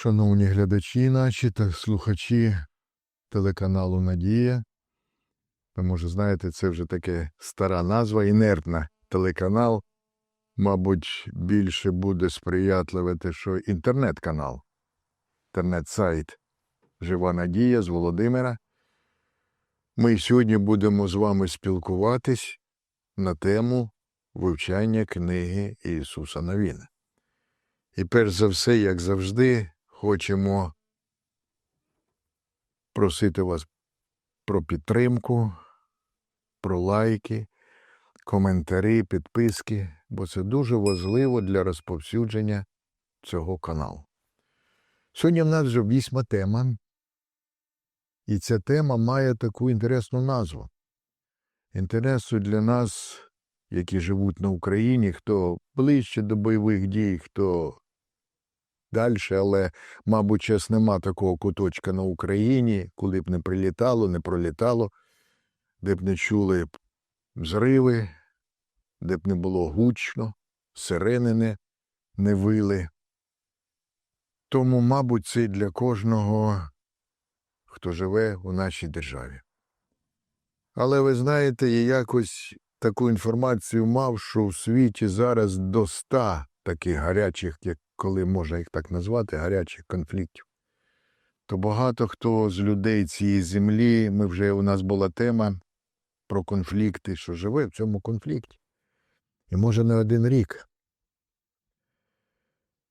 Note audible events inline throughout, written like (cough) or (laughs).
Шановні глядачі наші та слухачі телеканалу Надія. Ви, може, знаєте, це вже таке стара назва, інертна телеканал. Мабуть, більше буде сприятливе те, що інтернет-канал, інтернет-сайт Жива Надія з Володимира. Ми сьогодні будемо з вами спілкуватись на тему вивчання книги Ісуса Новіна. І перш за все, як завжди, хочемо просити вас про підтримку, про лайки, коментарі, підписки, бо це дуже важливо для розповсюдження цього каналу. Сьогодні в нас вже вісьма тема, і ця тема має таку інтересну назву. Інтересу для нас, які живуть на Україні, хто ближче до бойових дій, хто далі, але, мабуть, час нема такого куточка на Україні, коли б не прилітало, не пролітало, де б не чули взриви, де б не було гучно, сирени не, не вили. Тому, мабуть, це для кожного, хто живе у нашій державі. Але ви знаєте, я якось таку інформацію мав, що в світі зараз до ста таких гарячих, як коли можна їх так назвати, гарячих конфліктів. То багато хто з людей цієї землі, ми вже у нас була тема про конфлікти, що живе в цьому конфлікті. І може не один рік.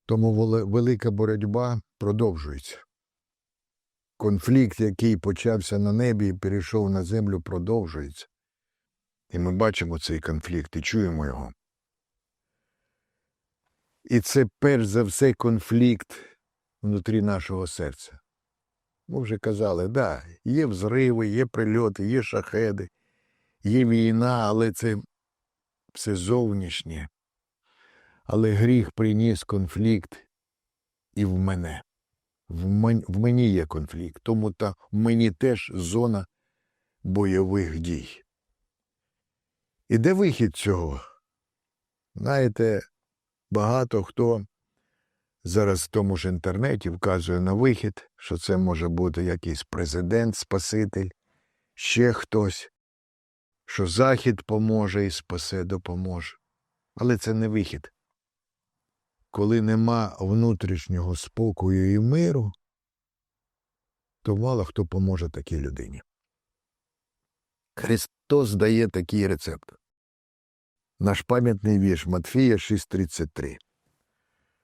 Тому велика боротьба продовжується. Конфлікт, який почався на небі і перейшов на землю, продовжується. І ми бачимо цей конфлікт і чуємо його. І це перш за все конфлікт внутрі нашого серця. Ми вже казали, да, є взриви, є прильоти, є шахеди, є війна, але це все зовнішнє. Але гріх приніс конфлікт і в мене. В мен- в мені є конфлікт, тому та в мені теж зона бойових дій. І де вихід цього? Знаєте, багато хто зараз в тому ж інтернеті вказує на вихід, що це може бути якийсь президент, спаситель, ще хтось, що Захід поможе і спасе, допоможе. Але це не вихід. Коли нема внутрішнього спокою і миру, то мало хто поможе такій людині. Христос дає такий рецепт. Наш пам'ятний вірш Матфія 6:33.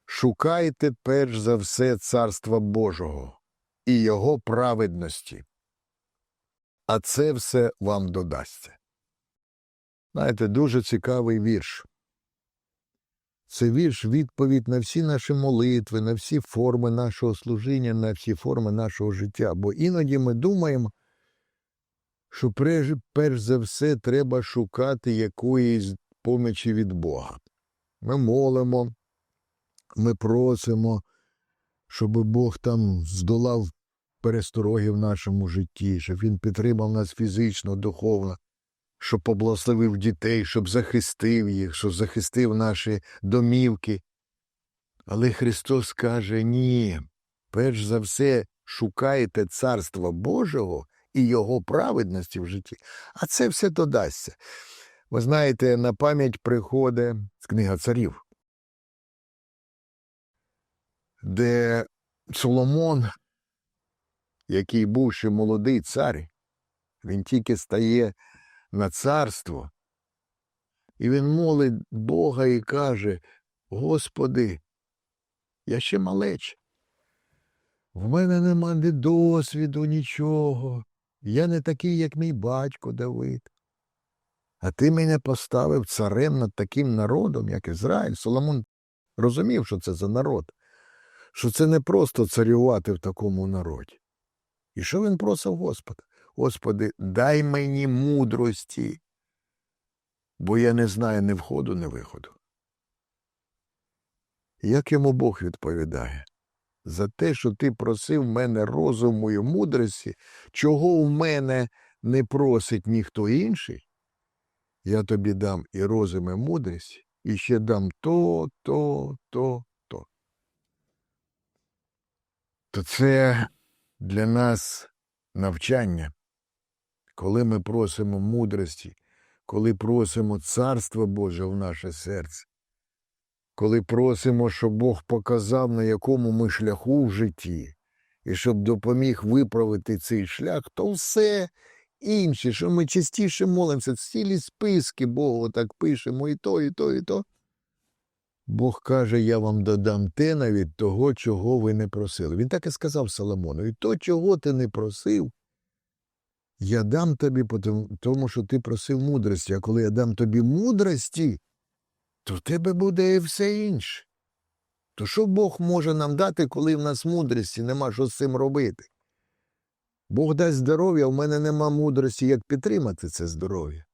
Шукайте перш за все царства Божого і Його праведності, а це все вам додасться. Знаєте, дуже цікавий вірш. Це вірш відповідь на всі наші молитви, на всі форми нашого служіння, на всі форми нашого життя. Бо іноді ми думаємо, що перш, за все треба шукати якоїсь помічі від Бога. Ми молимо, ми просимо, щоб Бог там здолав перестороги в нашому житті, щоб Він підтримав нас фізично, духовно, щоб поблагословив дітей, щоб захистив їх, щоб захистив наші домівки. Але Христос каже ні. Перш за все шукайте Царства Божого і Його праведності в житті, а це все додасться. Ви знаєте, на пам'ять приходить з книга царів, де Соломон, який був ще молодий цар, він тільки стає на царство, і він молить Бога і каже: Господи, я ще малеч. В мене нема ні досвіду, нічого. Я не такий, як мій батько Давид. А ти мене поставив царем над таким народом, як Ізраїль. Соломон розумів, що це за народ, що це не просто царювати в такому народі. І що він просив Господа? Господи, дай мені мудрості, бо я не знаю ні входу, ні виходу. Як йому Бог відповідає? За те, що ти просив мене розуму і мудрості, чого в мене не просить ніхто інший, я тобі дам і розум, і мудрість, і ще дам то, то, то, то. то це для нас навчання, коли ми просимо мудрості, коли просимо Царства Боже в наше серце, коли просимо, щоб Бог показав, на якому ми шляху в житті, і щоб допоміг виправити цей шлях, то все інше, що ми частіше молимося, цілі списки Богу так пишемо, і то, і то, і то. Бог каже, я вам додам те навіть того, чого ви не просили. Він так і сказав Соломону, і то, чого ти не просив, я дам тобі, тому що ти просив мудрості, а коли я дам тобі мудрості, то в тебе буде і все інше. То що Бог може нам дати, коли в нас мудрості нема що з цим робити? Бог дасть здоров'я, в мене нема мудрості, як підтримати це здоров'я.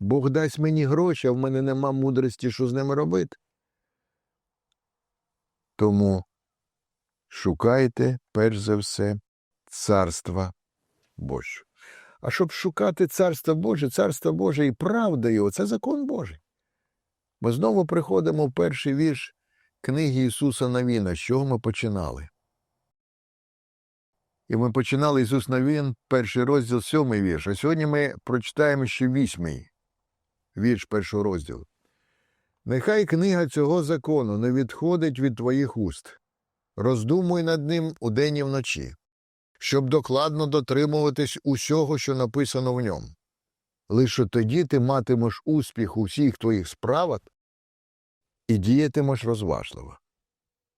Бог дасть мені гроші, а в мене нема мудрості, що з ними робити. Тому шукайте, перш за все, царства Божого. А щоб шукати царство Боже, царство Боже і правда його, це закон Божий. Ми знову приходимо в перший вірш книги Ісуса Навіна, з чого ми починали. І ми починали Ісус Навін, перший розділ, сьомий вірш. А сьогодні ми прочитаємо ще вісьмий вірш першого розділу. Нехай книга цього закону не відходить від твоїх уст. Роздумуй над ним удень і вночі, щоб докладно дотримуватись усього, що написано в ньому. Лише тоді ти матимеш успіх у всіх твоїх справах і діятимеш розважливо.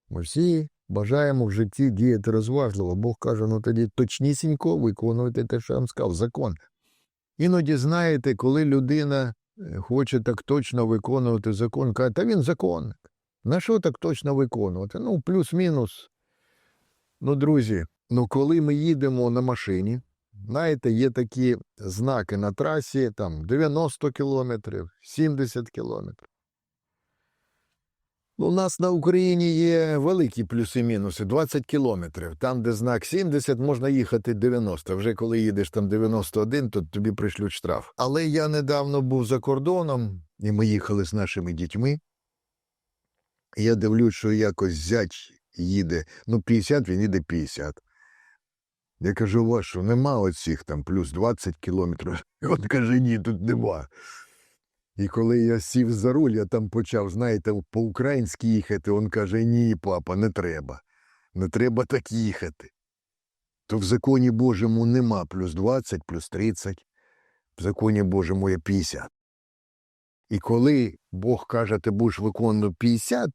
Ми всі бажаємо в житті діяти розважливо. Бог каже, ну тоді точнісінько виконуйте те, що я вам сказав, закон. Іноді знаєте, коли людина е, хоче так точно виконувати закон, каже, та він законник. На що так точно виконувати? Ну, плюс-мінус. Ну, друзі, ну коли ми їдемо на машині, знаєте, є такі знаки на трасі, там 90 кілометрів, 70 кілометрів. У нас на Україні є великі плюси-мінуси 20 кілометрів. Там, де знак 70, можна їхати 90. Вже коли їдеш там 91, то тобі пришлють штраф. Але я недавно був за кордоном, і ми їхали з нашими дітьми. І я дивлюсь, що якось зять їде. Ну, 50, він їде 50. Я кажу, у вас що, нема оцих там плюс 20 кілометрів. (laughs) Він каже, ні, тут нема. І коли я сів за руль, я там почав, знаєте, по-українськи їхати, він каже, ні, папа, не треба. Не треба так їхати. То в законі Божому нема плюс 20, плюс 30. В законі Божому є 50. І коли Бог каже, ти будеш виконувати 50,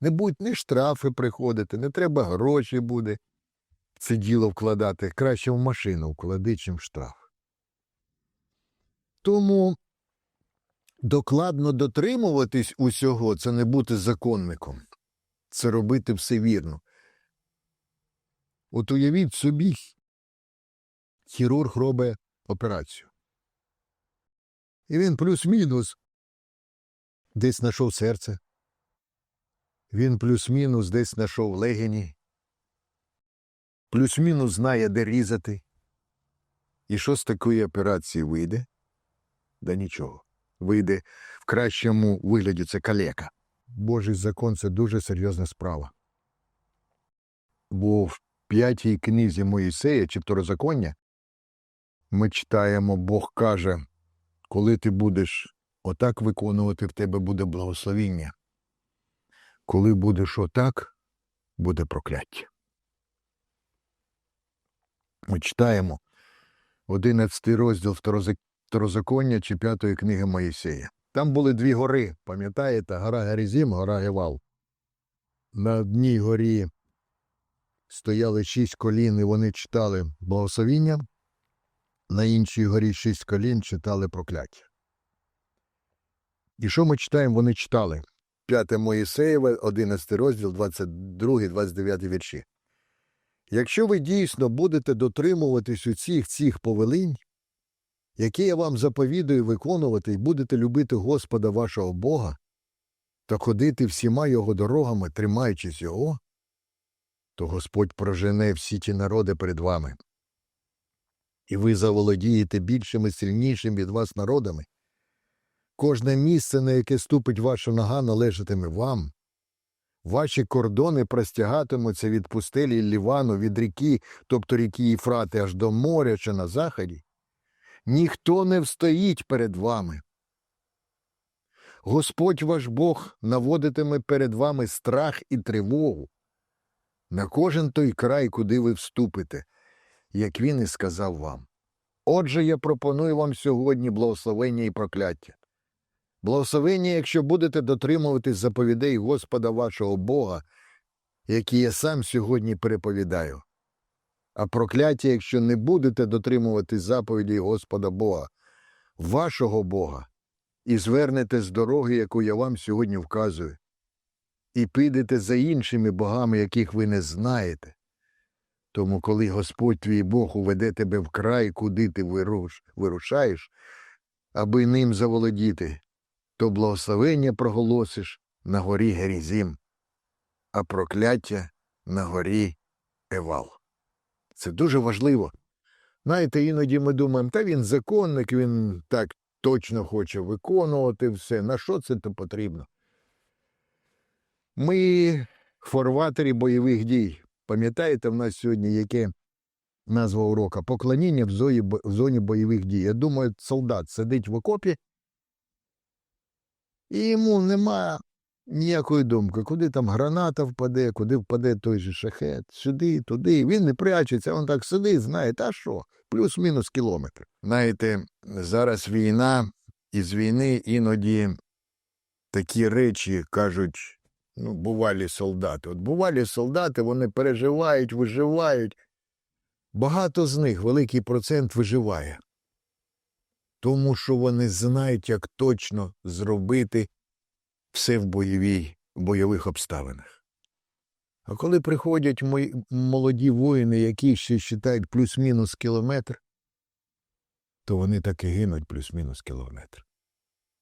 не будуть ні штрафи приходити, не треба гроші буде в це діло вкладати. Краще в машину вклади, чим штраф. Тому докладно дотримуватись усього це не бути законником, це робити все вірно. От уявіть собі, хірург робить операцію. І він плюс-мінус десь знайшов серце. Він плюс-мінус десь знайшов легені. Плюс-мінус знає, де різати. І що з такої операції вийде? Да нічого. Вийде в кращому вигляді це калека. Божий закон це дуже серйозна справа. Бо в п'ятій книзі Моїсея чи второзаконня ми читаємо, Бог каже, коли ти будеш отак виконувати, в тебе буде благословіння. Коли будеш отак, буде прокляття. Ми читаємо 11 розділ второзак- второзаконня чи п'ятої книги Моїсея. Там були дві гори, пам'ятаєте, гора Герізім, гора Гевал. На одній горі стояли шість колін, і вони читали благословіння, на іншій горі шість колін читали прокляття. І що ми читаємо? Вони читали. 5 Моїсеєве, 11 розділ, 22-29 вірші. Якщо ви дійсно будете дотримуватись усіх цих повелінь, які я вам заповідую виконувати, і будете любити Господа вашого Бога, та ходити всіма його дорогами, тримаючись його, то Господь прожене всі ті народи перед вами. І ви заволодієте більшими сильнішими від вас народами. Кожне місце, на яке ступить ваша нога, належатиме вам. Ваші кордони простягатимуться від пустелі Лівану, від ріки, тобто ріки Єфрати, аж до моря чи на заході. Ніхто не встоїть перед вами. Господь ваш Бог наводитиме перед вами страх і тривогу на кожен той край, куди ви вступите, як він і сказав вам. Отже, я пропоную вам сьогодні благословення і прокляття. Благословення, якщо будете дотримуватись заповідей Господа вашого Бога, які я сам сьогодні переповідаю. А прокляття, якщо не будете дотримуватись заповідей Господа Бога, вашого Бога, і звернете з дороги, яку я вам сьогодні вказую, і підете за іншими богами, яких ви не знаєте. Тому, коли Господь твій Бог уведе тебе в край, куди ти вируш, вирушаєш, аби ним заволодіти, то благословення проголосиш на горі Герізім, а прокляття на горі Евал. Це дуже важливо. Знаєте, іноді ми думаємо, та він законник, він так точно хоче виконувати все. На що це то потрібно? Ми форватері бойових дій. Пам'ятаєте, в нас сьогодні яке назва урока? Поклоніння в зоні, в зоні бойових дій. Я думаю, солдат сидить в окопі, і йому нема ніякої думки, куди там граната впаде, куди впаде той же шахет, сюди, туди. Він не прячеться, він так сидить, знає, та що, плюс-мінус кілометр. Знаєте, зараз війна, і з війни іноді такі речі кажуть, ну, бувалі солдати. От бувалі солдати, вони переживають, виживають. Багато з них, великий процент виживає. Тому що вони знають, як точно зробити все в бойовій, бойових обставинах. А коли приходять мої молоді воїни, які ще вважають плюс-мінус кілометр, то вони так і гинуть плюс-мінус кілометр.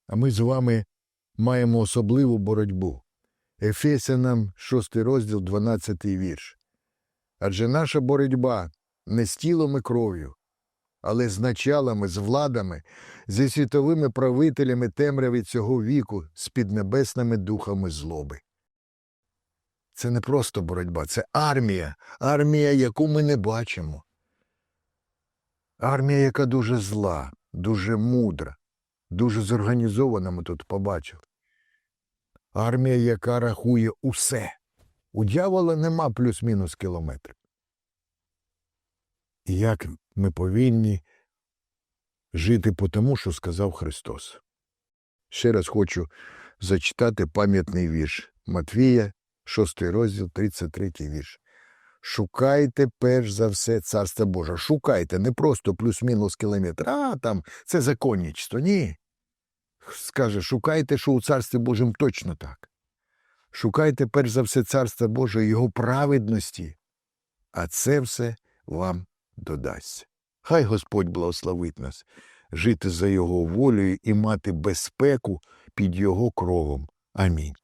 А ми з вами маємо особливу боротьбу. Ефесянам 6 розділ, 12 вірш. Адже наша боротьба не з тілом і кров'ю, але з началами, з владами, зі світовими правителями темряви цього віку, з піднебесними духами злоби. Це не просто боротьба, це армія, армія, яку ми не бачимо. Армія, яка дуже зла, дуже мудра, дуже зорганізована, ми тут побачили. Армія, яка рахує усе. У дьявола нема плюс-мінус кілометрів. Як ми повинні жити по тому, що сказав Христос. Ще раз хочу зачитати пам'ятний вірш Матвія, 6 розділ, 33 вірш. Шукайте перш за все Царство Боже. Шукайте, не просто плюс-мінус кілометр, а там це законничство. Ні. Скаже, шукайте, що у Царстві Божому точно так. Шукайте перш за все Царство Боже Його праведності, а це все вам додасться. Хай Господь благословить нас жити за Його волею і мати безпеку під Його кровом. Амінь.